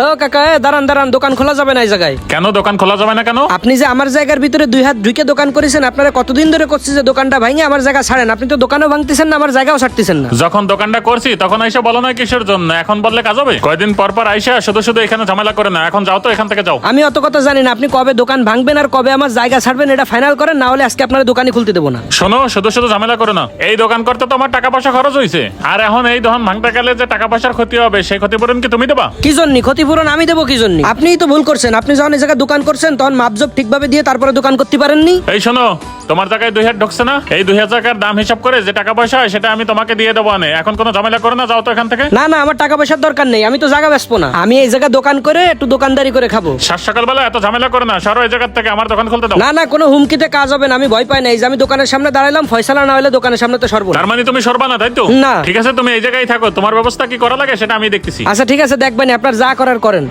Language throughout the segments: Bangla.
ও কাকা এ, দাঁড়ান দাঁড়ান দোকান খোলা যাবে না এই জায়গায়। কেন দোকান খোলা যাবে না কেন? আপনি যে আমার জায়গার ভিতরে দুই হাত ঢুকে দোকান করেছেন আপনারা কতদিন ধরে করছে যে দোকানটা ভাঙে আমার জায়গা ছাড়েন? আপনি তো দোকানও ভাঙতেছেন না আমার জায়গাও ছাড়তেছেন না। যখন দোকানটা করছি তখন আইসা বলো না কিসের জন্য? এখন বললে কাজ হবে? কয়দিন পর পর আইসা শুধু শুধু এখানে ঝামেলা করে না এখন যাও তো এখান থেকে যাও। আমি অত কথা জানি না আপনি কবে দোকান ভাঙবেন আর কবে আমার জায়গা ছাড়বেন এটা ফাইনাল করেন না হলে আজকে আপনার দোকানই খুলতে দেবো না। শোনো শুধু শুধু ঝামেলা করো না। এই দোকান করতে তো আমার টাকা পয়সা খরচ হয়েছে আর এখন এই দোকান ভাঙতে গেলে যে টাকা পয়সার ক্ষতি হবে সেই ক্ষতিপূরণ কি তুমি দেবা? কি জন্য ক্ষতিপূরণ আমি দেবো কি জন্য? আপনিই তো ভুল করছেন। আপনি যখন এই জায়গায় দোকান করছেন তখন মাপজব ঠিকভাবে দিয়ে তারপরে দোকান করতে পারেননি? এই শোনো তোমার জায়গায় দুই হাজার ঢুকছে না? এই দুই হাজার টাকার দাম হিসাব করে যে টাকা পয়সা হয় সেটা আমি তোমাকে দিয়ে দেবো আনে। এখন কোনো ঝামেলা করো না যাও তো এখান থেকে। না না আমার টাকা পয়সার দরকার নেই আমি তো জায়গা বেসবো না। আমি এই জায়গায় দোকান করে একটু দোকানদারি করে খাব। সাত সকালবেলা এত ঝামেলা করে না সরো এই জায়গার থেকে আমার দোকান খুলতে দাও। না না কোনো হুমকিতে কাজ হবে না আমি ভয় পাই না। এই যে আমি দোকানের সামনে দাঁড়ালাম ফয়সালা না হলে দোকানের সামনে তো সর্ব তার মানে তুমি সরবা না তাই তো? না। ঠিক আছে তুমি এই জায়গায় থাকো তোমার ব্যবস্থা কি করা লাগে সেটা আমি দেখতেছি। আচ্ছা ঠিক আছে দেখবেন আপনার যা করার করেন।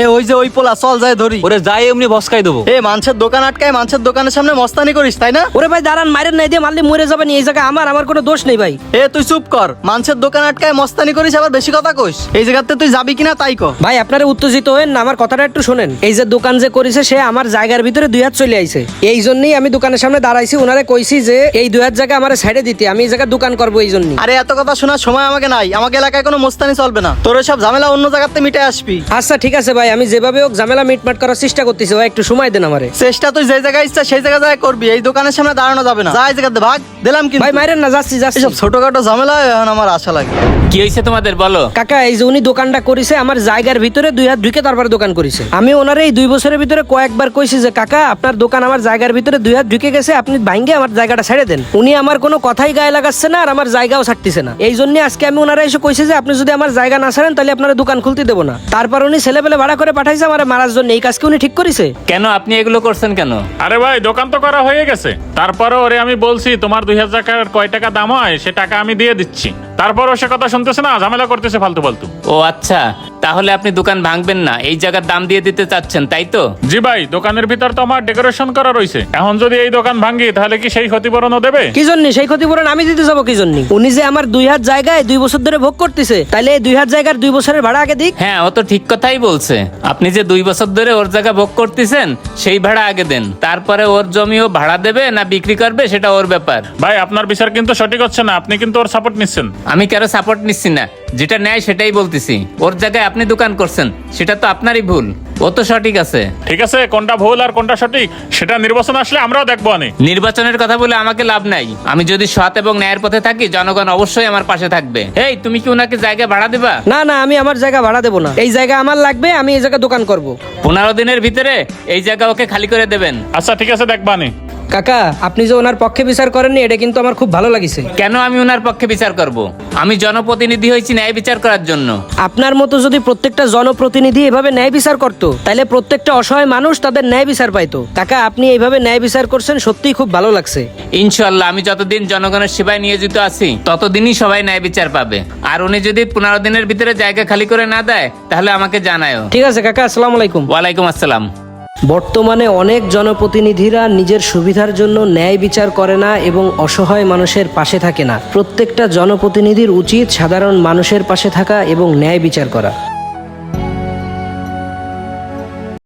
এ ওই যে ওই পোলা চল যায় ধরি। ওরে যাই এমনি বসকাই দেবো। এ মানুষের দোকান আটকায় মানুষের দোকানের সামনে মস্তানি করিস তাই না? ওরে ভাই দাঁড়ান মারেন নাই দিয়ে মারলে মরে যাবেন এই জায়গা আমার আমার কোনো দোষ নেই ভাই। এ তুই চুপ কর। মানুষের দোকান আটকায় মস্তানি করিস আবার বেশি কথা কইস। এই জায়গাতে তুই যাবি কিনা তাই কর। ভাই আপনারা উত্তেজিত হয়েন না আমার কথাটা একটু শোনেন। এই যে দোকান যে করেছে সে আমার জায়গার ভিতরে দুই হাত চলে আইছে। এই জন্যই আমি দোকানের সামনে দাঁড়াইছি ওনারে কইছি যে এই দুই হাত জায়গা আমার সাইডে দিতে আমি এই জায়গায় দোকান করব এই জন্যই। আরে এত কথা শোনার সময় আমাকে নাই। আমাকে এলাকায় কোনো মস্তানি চলবে না। তোর সব ঝামেলা অন্য জায়গাতে মিটে আসবি। আচ্ছা ঠিক আছে ভাই আমি যেভাবে হোক ঝামেলা মিটমাট করার চেষ্টা করতেছি ভাই একটু সময় দেন আমারে। চেষ্টা তুই যে জায়গায় ইচ্ছা সেই জায়গায় যায় করবি এই দোকানের সামনে দাঁড়ানো যাবে না। যা এই জায়গাতে ভাগ দিলাম কিন্তু। ভাই মারেন না যাচ্ছি যাচ্ছি। এসব ছোটখাটো ঝামেলা এখন আমার আশা লাগে। কি হয়েছে তোমাদের বলো? কাকা এই যে উনি দোকানটা করেছে আমার জায়গার ভিতরে দুই হাত ঢুকে তারপরে দোকান করেছে। আমি ওনার এই দুই বছরের ভিতরে কয়েকবার কইছি যে কাকা আপনার দোকান আমার জায়গার ভিতরে দুই হাত ঢুকে গেছে আপনি ভাঙ্গে আমার জায়গাটা ছেড়ে দেন। উনি আমার কোনো কথাই গায়ে লাগাচ্ছে না আর আমার জায়গাও ছাড়তেছে না। এই জন্য আজকে আমি ওনারা এসে কইছে যে আপনি যদি আমার জায়গা না ছাড়েন তাহলে আপনার দোকান খুলতে দেবো না। তারপর উনি ছেলে পেলে ভাড়া করে পাঠাইছে আমার মারার জন্য। এই কাজকে উনি ঠিক করেছে? কেন? আপনি এগুলো করছেন কেন? আরে ভাই দোকান তো করা হয়ে গেছে। তারপরে ওরে আমি বলছি তোমার দুই হাজার টাকার কয় টাকা দাম হয় সে টাকা আমি দিয়ে দিচ্ছি। তারপরও সে কথা শুনতেছে না ঝামেলা করতেছে ফালতু ফালতু। ও আচ্ছা। তাহলে আপনি দোকান ভাঙবেন না। এই জায়গার দাম দিয়ে দিতে চাচ্ছেন তাই তো? জি ভাই দোকানের ভিতর তো আমার ডেকোরেশন করা রয়েছে। এখন যদি এই দোকান ভাঙ্গি তাহলে কি সেই ক্ষতিপূরণও দেবে? কি জন্য? সেই ক্ষতিপূরণ আমি দিতে যাব কি জন্য? উনি যে আমার দুই হাত জায়গায় দুই বছর ধরে ভোগ করতেছে তাহলে এই দুই হাত জায়গার দুই বছরের ভাড়া আগে দিক। হ্যাঁ ও তো ঠিক কথাই বলছে। আপনি যে দুই বছর ধরে ওর জায়গা ভোগ করতেছেন সেই ভাড়া আগে দেন। তারপরে ওর জমি ও ভাড়া দেবে না বিক্রি করবে সেটা ওর ব্যাপার। ভাই আপনার বিচার কিন্তু সঠিক হচ্ছে না। আপনি কিন্তু ওর সাপোর্ট নিচ্ছেন। আমি কারও সাপোর্ট নিচ্ছি না। যেটা নেয় সেটাই বলতেছি। ওর জায়গায় আপনি দোকান করছেন সেটা তো আপনারই ভুল। ও তো সঠিক আছে। ঠিক আছে কোনটা ভুল আর কোনটা সঠিক সেটা নির্বাচন আসলে আমরাও দেখব আনি। নির্বাচনের কথা বলে আমাকে লাভ নাই। আমি যদি সৎ এবং ন্যায়ের পথে থাকি জনগণ অবশ্যই আমার পাশে থাকবে। এই তুমি কি ওনাকে জায়গা ভাড়া দিবা? না না আমি আমার জায়গা ভাড়া দেবো না। এই জায়গা আমার লাগবে আমি এই জায়গা দোকান করব। পনেরো দিনের ভিতরে এই জায়গা ওকে খালি করে দেবেন। আচ্ছা ঠিক আছে দেখব আনি। কাকা আপনি যে ওনার পক্ষে বিচার করেননি এটা কিন্তু আমার খুব ভালো লাগিছে। কেন আমি ওনার পক্ষে বিচার করব? আমি জনপ্রতিনিধি হয়েছি ন্যায় বিচার করার জন্য। আপনার মতো যদি প্রত্যেকটা জনপ্রতিনিধি এভাবে ন্যায় বিচার করতো তাহলে প্রত্যেকটা অসহায় মানুষ তাদের ন্যায় বিচার পাইতো। কাকা আপনি এইভাবে ন্যায় বিচার করছেন সত্যিই খুব ভালো লাগছে। ইনশাল্লাহ আমি যতদিন জনগণের সেবায় নিয়োজিত আছি ততদিনই সবাই ন্যায় বিচার পাবে। আর উনি যদি পনেরো দিনের ভিতরে জায়গা খালি করে না দেয় তাহলে আমাকে জানায়ও। ঠিক আছে কাকা আসসালামু আলাইকুম। ওয়ালাইকুম আসসালাম। বর্তমানে অনেক জনপ্রতিনিধিরা নিজের সুবিধার জন্য ন্যায় বিচার করে না এবং অসহায় মানুষের পাশে থাকে না। প্রত্যেকটা জনপ্রতিনিধির উচিত সাধারণ মানুষের পাশে থাকা এবং ন্যায় বিচার করা।